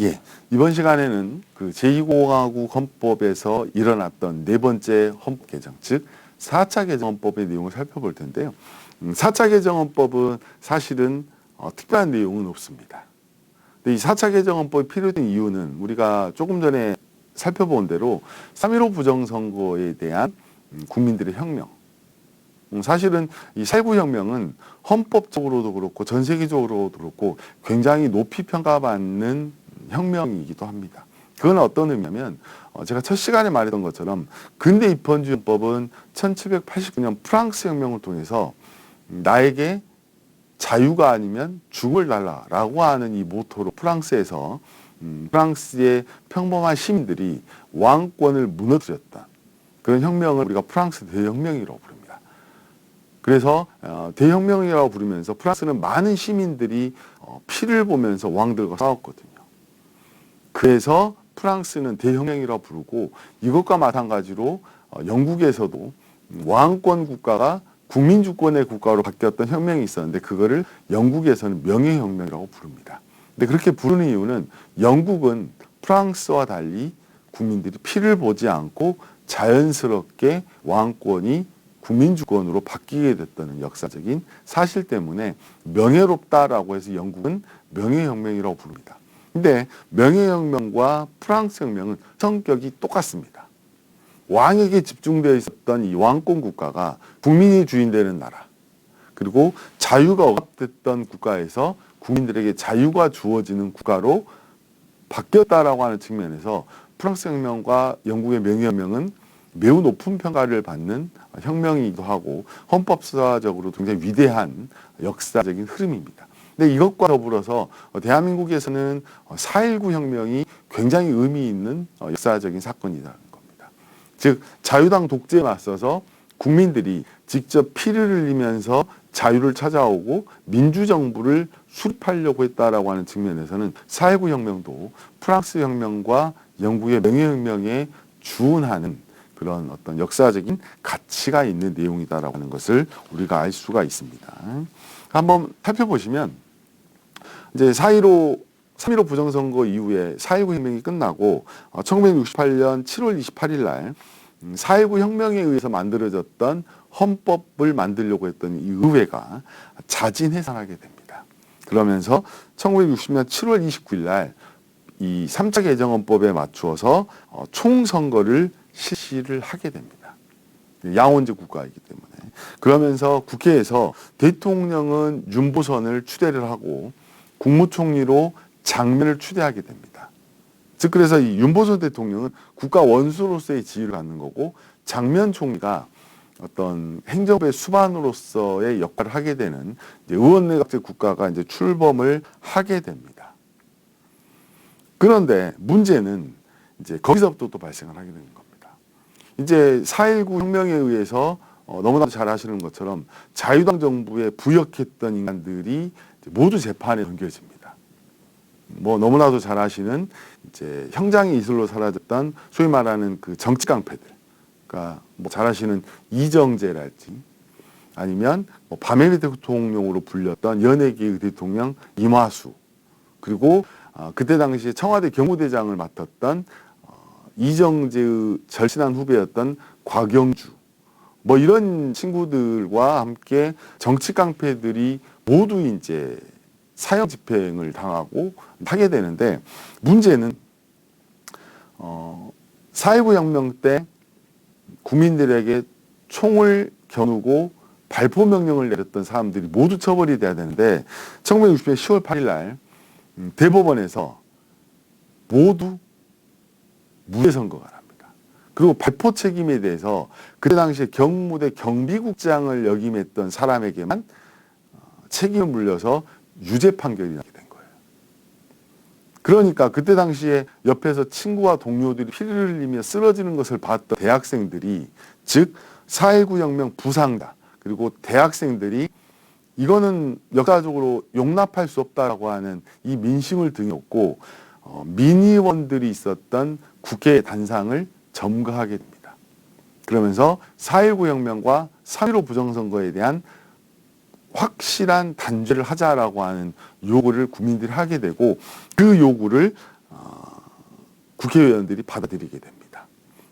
예. 이번 시간에는 그 제2공화국 헌법에서 일어났던 네 번째 헌법 개정, 즉 4차 개정 헌법의 내용을 살펴볼 텐데요. 음, 4차 개정 헌법은 사실은 어, 특별한 내용은 없습니다. 근데 이 4차 개정 헌법이 필요된 이유는 우리가 조금 전에 살펴본 대로 3.15 부정선거에 대한 음, 국민들의 혁명, 음, 사실은 이 살구 혁명은 헌법적으로도 그렇고 전 세계적으로도 그렇고 굉장히 높이 평가받는 혁명이기도 합니다. 그건 어떤 의미냐면 어, 제가 첫 시간에 말했던 것처럼 근대 입헌주의법은 1789년 프랑스 혁명을 통해서 나에게 자유가 아니면 죽을 달라라고 하는 이 모토로 프랑스에서 음, 프랑스의 평범한 시민들이 왕권을 무너뜨렸다. 그런 혁명을 우리가 프랑스 대혁명이라고 부릅니다. 그래서 어, 대혁명이라고 부르면서 프랑스는 많은 시민들이 어, 피를 보면서 왕들과 싸웠거든요. 그래서 프랑스는 대혁명이라고 부르고 이것과 마찬가지로 어, 영국에서도 왕권 국가가 국민주권의 국가로 바뀌었던 혁명이 있었는데 그거를 영국에서는 명예혁명이라고 부릅니다. 근데 그렇게 부르는 이유는 영국은 프랑스와 달리 국민들이 피를 보지 않고 자연스럽게 왕권이 국민주권으로 바뀌게 됐다는 역사적인 사실 때문에 명예롭다라고 해서 영국은 명예혁명이라고 부릅니다. 근데 명예혁명과 프랑스 혁명은 성격이 똑같습니다. 왕에게 집중되어 있었던 이 왕권 국가가 국민이 주인되는 나라, 그리고 자유가 억압됐던 국가에서 국민들에게 자유가 주어지는 국가로 바뀌었다라고 하는 측면에서 프랑스 혁명과 영국의 명예혁명은 매우 높은 평가를 받는 혁명이기도 하고 헌법사적으로 굉장히 위대한 역사적인 흐름입니다. 근데 이것과 더불어서 대한민국에서는 4.19 혁명이 굉장히 의미 있는 역사적인 사건이라는 겁니다. 즉 자유당 독재에 맞서서 국민들이 직접 피를 흘리면서 자유를 찾아오고 민주정부를 수립하려고 했다라고 하는 측면에서는 4.19 혁명도 프랑스 혁명과 영국의 명예혁명에 주운하는 그런 어떤 역사적인 가치가 있는 내용이다라고 하는 것을 우리가 알 수가 있습니다. 한번 살펴보시면 이제 4.15 3.15 부정선거 이후에 4.19 혁명이 끝나고 1968년 7월 28일 날 4.19 혁명에 의해서 만들어졌던 헌법을 만들려고 했던 이 의회가 자진해산하게 됩니다. 그러면서 1960년 7월 29일 날 이 3차 개정헌법에 맞추어서 어, 총선거를 실시를 하게 됩니다. 양원제 국가이기 때문에. 그러면서 국회에서 대통령은 윤보선을 추대를 하고 국무총리로 장면을 추대하게 됩니다. 즉 그래서 이 윤보선 대통령은 국가 원수로서의 지위를 갖는 거고 장면 총리가 어떤 행정부의 수반으로서의 역할을 하게 되는 의원내각제 국가가 이제 출범을 하게 됩니다. 그런데 문제는 이제 거기서부터 또 발생을 하게 되는 겁니다. 이제 4.19 혁명에 의해서 어, 너무나도 잘 아시는 것처럼 자유당 정부에 부역했던 인간들이 모두 재판에 넘겨집니다. 뭐 너무나도 잘 아시는 이제 형장이 이슬로 사라졌던 소위 말하는 그 정치 깡패들, 그러니까 뭐 잘 아시는 이정재랄지 아니면 뭐 바메리 대통령으로 불렸던 연예계 대통령 이마수 그리고 어, 그때 당시에 청와대 경호대장을 맡았던 어, 이정재의 절친한 후배였던 곽영주 뭐 이런 친구들과 함께 정치 깡패들이 모두 이제 사형 집행을 당하고 하게 되는데 문제는 어, 4.19 혁명 때 국민들에게 총을 겨누고 발포 명령을 내렸던 사람들이 모두 처벌이 돼야 되는데 1960년 10월 8일 날 음, 대법원에서 모두 무죄 선고가 납니다. 그리고 발포 책임에 대해서 그때 당시에 경무대 경비국장을 역임했던 사람에게만 어, 책임을 물려서 유죄 판결이 나게 된 거예요. 그러니까 그때 당시에 옆에서 친구와 동료들이 피를 흘리며 쓰러지는 것을 봤던 대학생들이 즉 4.19 혁명 부상다 그리고 대학생들이 이거는 역사적으로 용납할 수 없다라고 하는 이 민심을 등에 업고 어, 민의원들이 있었던 국회 단상을 점거하게 됩니다. 그러면서 4.19 혁명과 3.15 부정선거에 대한 확실한 단죄를 하자라고 하는 요구를 국민들이 하게 되고 그 요구를 어, 국회의원들이 받아들이게 됩니다.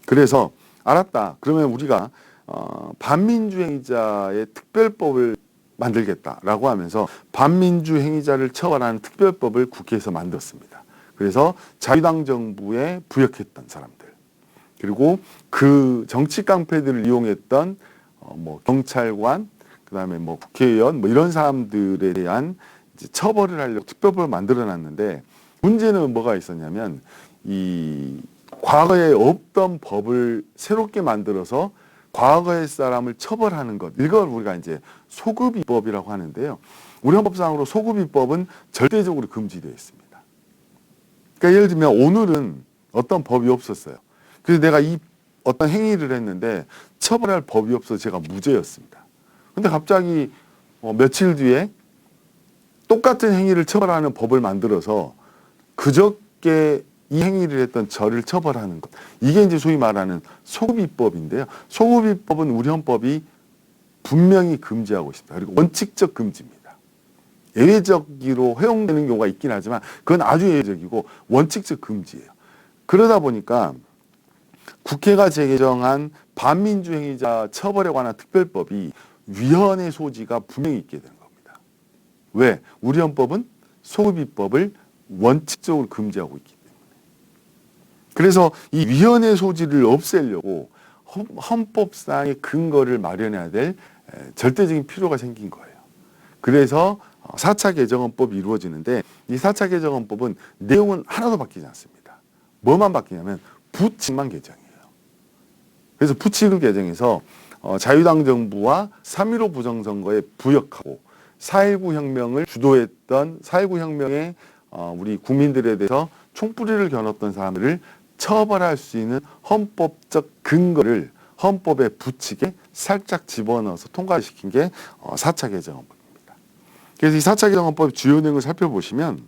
그래서 알았다. 그러면 우리가 어, 반민주 행위자의 특별법을 만들겠다라고 하면서 반민주 행위자를 처벌하는 특별법을 국회에서 만들었습니다. 그래서 자유당 정부에 부역했던 사람들 그리고 그 정치 깡패들을 이용했던 어, 뭐 경찰관 그다음에 뭐 국회의원 뭐 이런 사람들에 대한 처벌을 하려고 특별법을 만들어 놨는데 문제는 뭐가 있었냐면 이 과거에 없던 법을 새롭게 만들어서 과거의 사람을 처벌하는 것 이걸 우리가 이제 소급입법이라고 하는데요. 우리 헌법상으로 소급입법은 절대적으로 금지되어 있습니다. 그러니까 예를 들면 오늘은 어떤 법이 없었어요. 그래서 내가 이 어떤 행위를 했는데 처벌할 법이 없어서 제가 무죄였습니다. 근데 갑자기 어, 며칠 뒤에 똑같은 행위를 처벌하는 법을 만들어서 그저께 이 행위를 했던 저를 처벌하는 것. 이게 이제 소위 말하는 소급입법인데요. 소급입법은 우리 헌법이 분명히 금지하고 있습니다. 그리고 원칙적 금지입니다. 예외적으로 허용되는 경우가 있긴 하지만 그건 아주 예외적이고 원칙적 금지예요. 그러다 보니까 국회가 제정한 반민주 행위자 처벌에 관한 특별법이 위헌의 소지가 분명히 있게 되는 겁니다. 왜? 우리 헌법은 소급입법을 원칙적으로 금지하고 있기 때문에. 그래서 이 위헌의 소지를 없애려고 헌- 헌법상의 근거를 마련해야 될 에, 절대적인 필요가 생긴 거예요. 그래서 어, 4차 개정헌법이 이루어지는데 이 4차 개정헌법은 내용은 하나도 바뀌지 않습니다. 뭐만 바뀌냐면 부칙만 개정이에요. 그래서 부칙을 개정해서 어, 자유당 정부와 3.15 부정선거에 부역하고 4.19 혁명을 주도했던 4.19 혁명에 어, 우리 국민들에 대해서 총뿌리를 겨눴던 사람들을 처벌할 수 있는 헌법적 근거를 헌법의 부칙에 살짝 집어넣어서 통과시킨 게 어, 4차 개정헌법입니다. 그래서 이 4차 개정헌법 주요 내용을 살펴보시면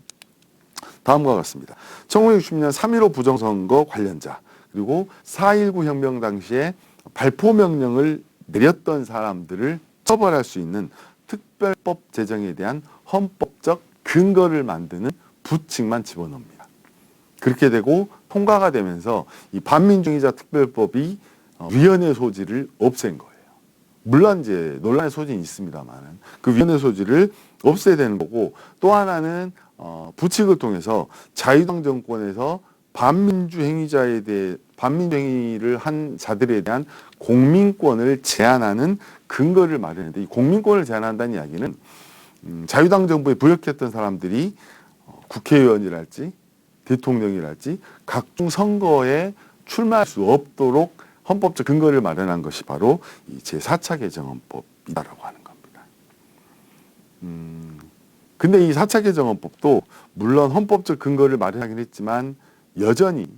다음과 같습니다. 1960년 3.15 부정선거 관련자 그리고 4.19 혁명 당시에 발포 명령을 내렸던 사람들을 처벌할 수 있는 특별법 제정에 대한 헌법적 근거를 만드는 부칙만 집어넣습니다. 그렇게 되고 통과가 되면서 이 반민중의자 특별법이 어, 위헌의 소지를 없앤 거예요. 물론 이제 논란의 소지는 있습니다만은 그 위헌의 소지를 없애야 되는 거고 또 하나는 어, 부칙을 통해서 자유당 정권에서 반민주 행위자에 대해 반민주 행위를 한 자들에 대한 공민권을 제한하는 근거를 마련했는데 이 공민권을 제한한다는 이야기는 음, 자유당 정부에 부역했던 사람들이 어, 국회의원이랄지 대통령이랄지 각종 선거에 출마할 수 없도록 헌법적 근거를 마련한 것이 바로 이 제4차 개정헌법이다라고 하는 겁니다. 음, 근데 이 4차 개정헌법도 물론 헌법적 근거를 마련하긴 했지만 여전히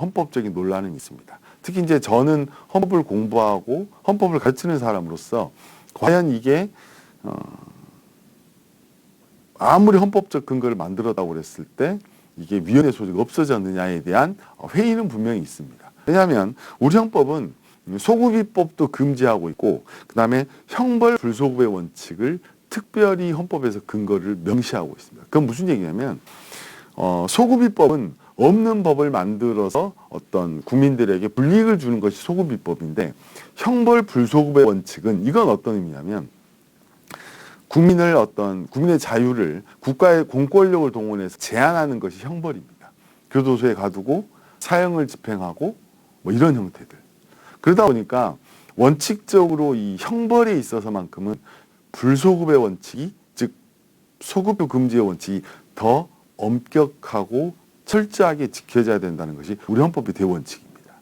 헌법적인 논란은 있습니다. 특히 이제 저는 헌법을 공부하고 헌법을 가르치는 사람으로서 과연 이게 어, 아무리 헌법적 근거를 만들었다고 그랬을 때 이게 위헌의 소지가 없어졌느냐에 대한 회의는 분명히 있습니다. 왜냐하면 우리 헌법은 소급입법도 금지하고 있고 그 다음에 형벌 불소급의 원칙을 특별히 헌법에서 근거를 명시하고 있습니다. 그건 무슨 얘기냐면 어, 소급입법은 없는 법을 만들어서 어떤 국민들에게 불이익을 주는 것이 소급입법인데 형벌 불소급의 원칙은 이건 어떤 의미냐면 국민을 어떤 국민의 자유를 국가의 공권력을 동원해서 제한하는 것이 형벌입니다. 교도소에 가두고 사형을 집행하고 뭐 이런 형태들. 그러다 보니까 원칙적으로 이 형벌에 있어서만큼은 불소급의 원칙이 즉 소급 금지의 원칙이 더 엄격하고 철저하게 지켜져야 된다는 것이 우리 헌법의 대원칙입니다.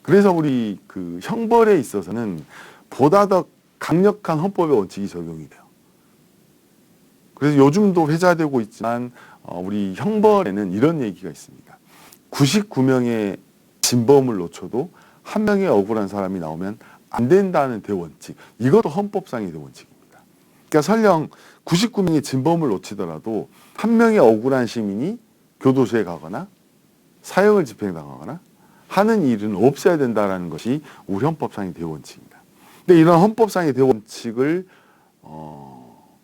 그래서 우리 그 형벌에 있어서는 보다 더 강력한 헌법의 원칙이 적용이 돼요. 그래서 요즘도 회자되고 있지만 어, 우리 형벌에는 이런 얘기가 있습니다. 99명의 진범을 놓쳐도 한 명의 억울한 사람이 나오면 안 된다는 대원칙. 이것도 헌법상의 대원칙입니다. 그러니까 설령 99명의 진범을 놓치더라도 한 명의 억울한 시민이 교도소에 가거나 사형을 집행당하거나 하는 일은 없어야 된다라는 것이 우리 헌법상의 대원칙입니다. 근데 이런 헌법상의 대원칙을 어,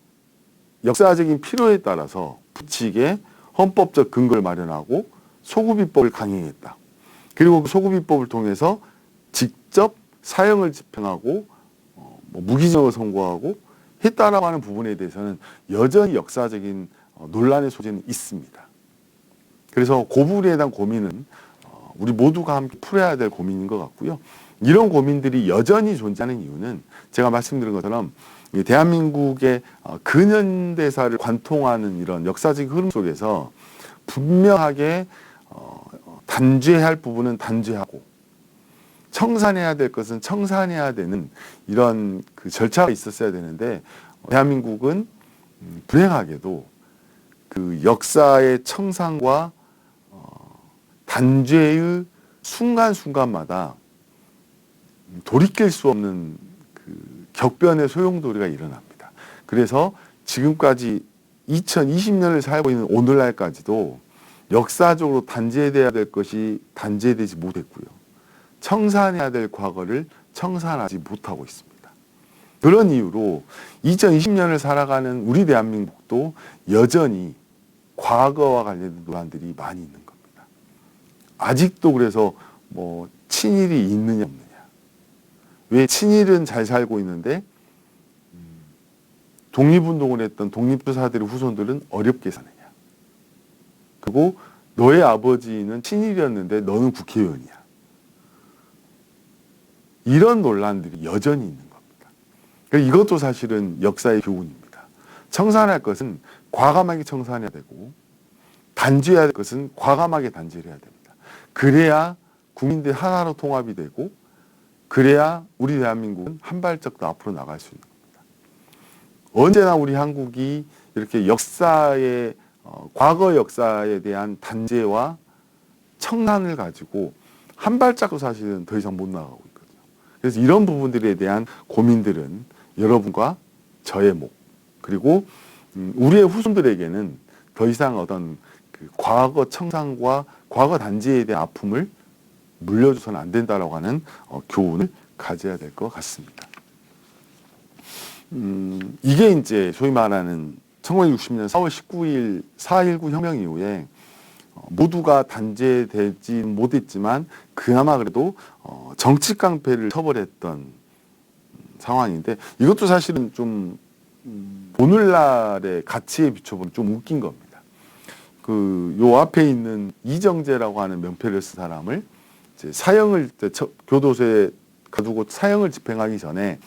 역사적인 필요에 따라서 부칙에 헌법적 근거를 마련하고 소구비법을 강행했다. 그리고 그 소구비법을 통해서 직접 사형을 집행하고 어, 뭐 무기징역을 선고하고 했다라고 하는 부분에 대해서는 여전히 역사적인 어, 논란의 소지는 있습니다. 그래서 그 부분에 대한 고민은 어, 우리 모두가 함께 풀어야 될 고민인 것 같고요. 이런 고민들이 여전히 존재하는 이유는 제가 말씀드린 것처럼 이 대한민국의 어, 근현대사를 관통하는 이런 역사적 흐름 속에서 분명하게 어, 단죄할 부분은 단죄하고 청산해야 될 것은 청산해야 되는 이런 그 절차가 있었어야 되는데 대한민국은 음, 불행하게도 그 역사의 청산과 어, 단죄의 순간순간마다 돌이킬 수 없는 그 격변의 소용돌이가 일어납니다. 그래서 지금까지 2020년을 살고 있는 오늘날까지도 역사적으로 단죄돼야 될 것이 단죄되지 못했고요. 청산해야 될 과거를 청산하지 못하고 있습니다. 그런 이유로 2020년을 살아가는 우리 대한민국도 여전히 과거와 관련된 논란들이 많이 있는. 아직도 그래서 뭐 친일이 있느냐 없느냐. 왜 친일은 잘 살고 있는데 음, 독립운동을 했던 독립투사들의 후손들은 어렵게 사느냐. 그리고 너의 아버지는 친일이었는데 너는 국회의원이야. 이런 논란들이 여전히 있는 겁니다. 그러니까 이것도 사실은 역사의 교훈입니다. 청산할 것은 과감하게 청산해야 되고 단죄해야 될 것은 과감하게 단죄를 해야 됩니다. 그래야 국민들 하나로 통합이 되고 그래야 우리 대한민국은 한 발짝 더 앞으로 나갈 수 있는 겁니다. 언제나 우리 한국이 이렇게 역사의 어, 과거 역사에 대한 단죄와 청산을 가지고 한 발짝도 사실은 더 이상 못 나가고 있거든요. 그래서 이런 부분들에 대한 고민들은 여러분과 저의 목 그리고 음, 우리의 후손들에게는 더 이상 어떤 그 과거 청산과 과거 단죄에 대한 아픔을 물려줘서는 안 된다라고 하는 어, 교훈을 가져야 될 것 같습니다. 음, 이게 이제 소위 말하는 1960년 4월 19일 4.19 혁명 이후에 어, 모두가 단죄되지 못했지만 그나마 그래도 어, 정치 깡패를 처벌했던 상황인데 이것도 사실은 좀 음, 오늘날의 가치에 비춰보면 좀 웃긴 겁니다. 그 요 앞에 있는 이정재라고 하는 명패를 쓴 사람을 이제 사형을 교도소에 가두고 사형을 집행하기 전에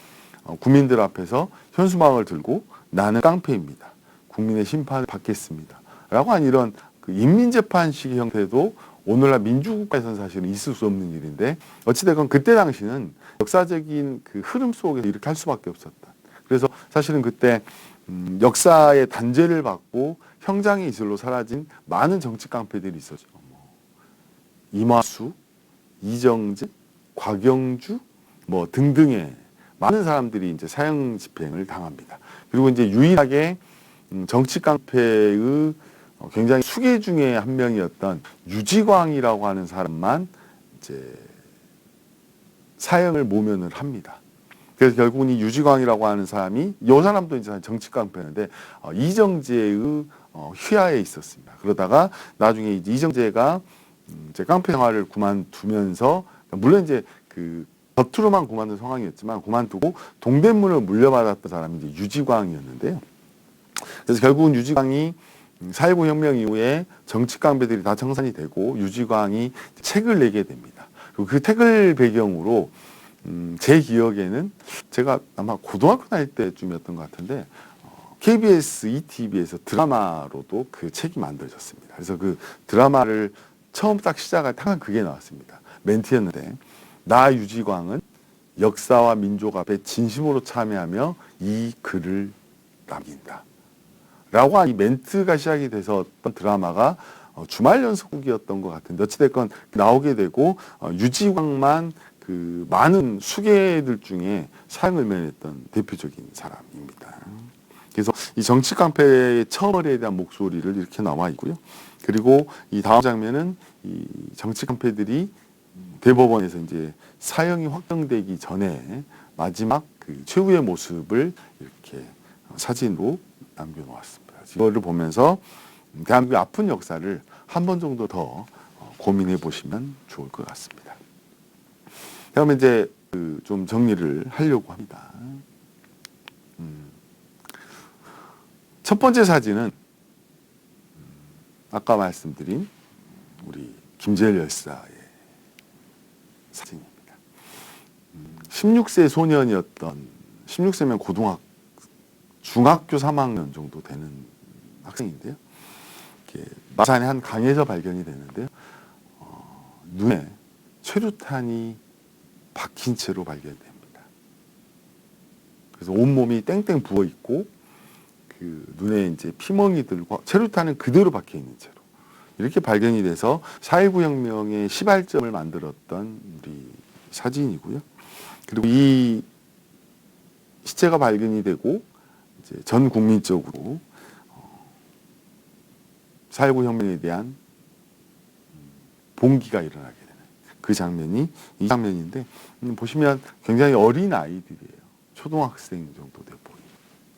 어, 국민들 앞에서 현수막을 들고 나는 깡패입니다. 국민의 심판을 받겠습니다. 라고 한 이런 그 인민재판식의 형태도 오늘날 민주국가에서는 사실은 있을 수 없는 일인데 어찌됐건 그때 당시는 역사적인 그 흐름 속에서 이렇게 할 수밖에 없었다. 그래서 사실은 그때 음, 역사의 단죄를 받고 형장의 이슬로 사라진 많은 정치 깡패들이 있었죠. 뭐 이마수, 이정재, 곽영주 뭐 등등의 많은 사람들이 이제 사형 집행을 당합니다. 그리고 이제 유일하게 음, 정치 깡패의 어, 굉장히 수계 중에 한 명이었던 유지광이라고 하는 사람만 이제 사형을 모면을 합니다. 그래서 결국은 이 유지광이라고 하는 사람이 이 사람도 이제 정치 깡패인데 어, 이정재의 어, 휘하에 있었습니다. 그러다가 나중에 이제 이정재가 음, 이제 깡패 생활을 그만두면서 물론 이제 그 겉으로만 그만둔 상황이었지만 그만두고 동대문을 물려받았던 사람이 이제 유지광이었는데요. 그래서 결국은 유지광이 4.19 혁명 이후에 정치 깡패들이 다 청산이 되고 유지광이 책을 내게 됩니다. 그리고 그 책을 배경으로 음, 제 기억에는 제가 아마 고등학교 다닐 때쯤이었던 것 같은데 어, KBS ETV에서 드라마로도 그 책이 만들어졌습니다. 그래서 그 드라마를 처음 딱 시작할 때 항상 그게 나왔습니다. 멘트였는데 나 유지광은 역사와 민족 앞에 진심으로 참여하며 이 글을 남긴다. 라고 한 이 멘트가 시작이 돼서 어떤 드라마가 어, 주말 연속극이었던 것 같은데 어찌됐건 나오게 되고 어, 유지광만 그 많은 수계들 중에 사형을 면했던 대표적인 사람입니다. 그래서 이 정치 깡패의 처벌에 대한 목소리를 이렇게 나와 있고요. 그리고 이 다음 장면은 이 정치 깡패들이 대법원에서 이제 사형이 확정되기 전에 마지막 그 최후의 모습을 이렇게 사진으로 남겨놓았습니다. 이거를 보면서 대한민국의 아픈 역사를 한 번 정도 더 고민해 보시면 좋을 것 같습니다. 다음에 이제 그 좀 정리를 하려고 합니다. 음. 첫 번째 사진은 음, 아까 말씀드린 우리 김재열 열사의 사진입니다. 음, 16세 소년이었던 16세면 고등학 중학교 3학년 정도 되는 학생인데요. 마산의 한 강에서 발견이 되는데요. 어, 눈에 최루탄이 박힌 채로 발견됩니다. 그래서 온몸이 땡땡 부어 있고 그 눈에 이제 피멍이들과 최루탄은 그대로 박혀 있는 채로 이렇게 발견이 돼서 4.19 혁명의 시발점을 만들었던 우리 사진이고요. 그리고 이 시체가 발견이 되고 이제 전 국민적으로 어, 4.19 혁명에 대한 음, 봉기가 일어나게 되는 그 장면이 이 장면인데 음, 보시면 굉장히 어린 아이들이에요. 초등학생 정도 돼 보여요.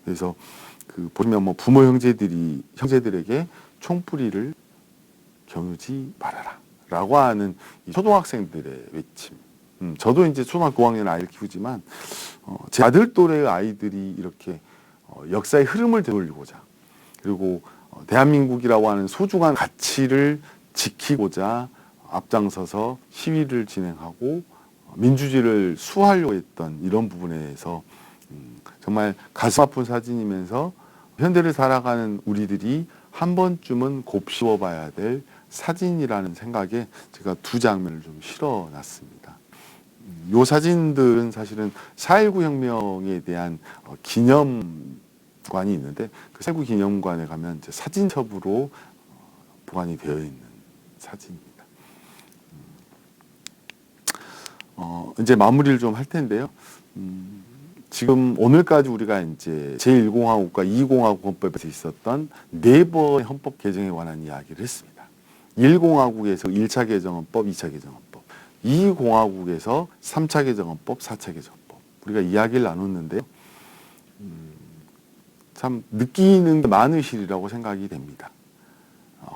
그래서 그 보시면 뭐 부모 형제들이 형제들에게 총뿌리를 겨누지 말아라. 라고 하는 이 초등학생들의 외침. 음, 저도 이제 초등학교 5학년 아이를 키우지만, 어, 제 아들 또래의 아이들이 이렇게 어, 역사의 흐름을 되돌리고자, 그리고 어, 대한민국이라고 하는 소중한 가치를 지키고자 앞장서서 시위를 진행하고 어, 민주주의를 수호하려고 했던 이런 부분에서 음, 정말 가슴 아픈 사진이면서 현대를 살아가는 우리들이 한 번쯤은 곱씹어 봐야 될 사진이라는 생각에 제가 두 장면을 좀 실어 놨습니다. 음, 요 사진들은 사실은 4.19 혁명에 대한 어, 기념관이 있는데 그 4.19 기념관에 가면 이제 사진첩으로 어, 보관이 되어 있는 사진입니다. 음, 어, 이제 마무리를 좀 할 텐데요. 음, 지금 오늘까지 우리가 이제 제1공화국과 2공화국 헌법에서 있었던 네 번의 헌법 개정에 관한 이야기를 했습니다. 1공화국에서 1차 개정헌법, 2차 개정헌법, 2공화국에서 3차 개정헌법, 4차 개정헌법. 우리가 이야기를 나눴는데요. 음, 참 느끼는 게 많으시리라고 생각이 됩니다.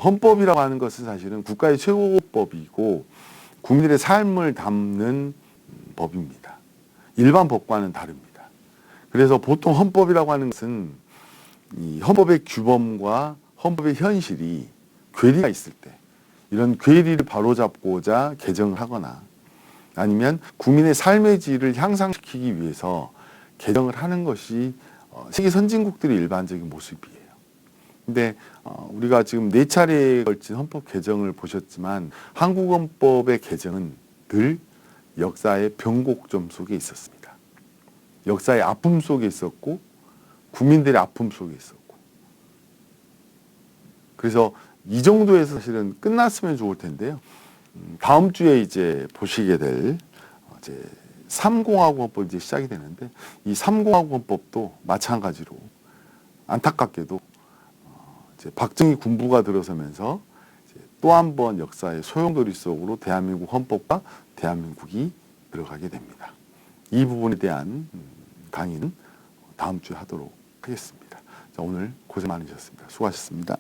헌법이라고 하는 것은 사실은 국가의 최고법이고 국민들의 삶을 담는 법입니다. 일반 법과는 다릅니다. 그래서 보통 헌법이라고 하는 것은 이 헌법의 규범과 헌법의 현실이 괴리가 있을 때 이런 괴리를 바로잡고자 개정을 하거나 아니면 국민의 삶의 질을 향상시키기 위해서 개정을 하는 것이 어, 세계 선진국들의 일반적인 모습이에요. 근데 어, 우리가 지금 네 차례에 걸친 헌법 개정을 보셨지만 한국 헌법의 개정은 늘 역사의 변곡점 속에 있었습니다. 역사의 아픔 속에 있었고 국민들의 아픔 속에 있었고 그래서 이 정도에서 사실은 끝났으면 좋을 텐데요. 음, 다음 주에 이제 보시게 될 어, 이제 삼공화국 헌법이 이제 시작이 되는데 이 삼공화국 헌법도 마찬가지로 안타깝게도 어, 이제 박정희 군부가 들어서면서 또 한 번 역사의 소용돌이 속으로 대한민국 헌법과 대한민국이 들어가게 됩니다. 이 부분에 대한 음, 강의는 다음 주에 하도록 하겠습니다. 자, 오늘 고생 많으셨습니다. 수고하셨습니다.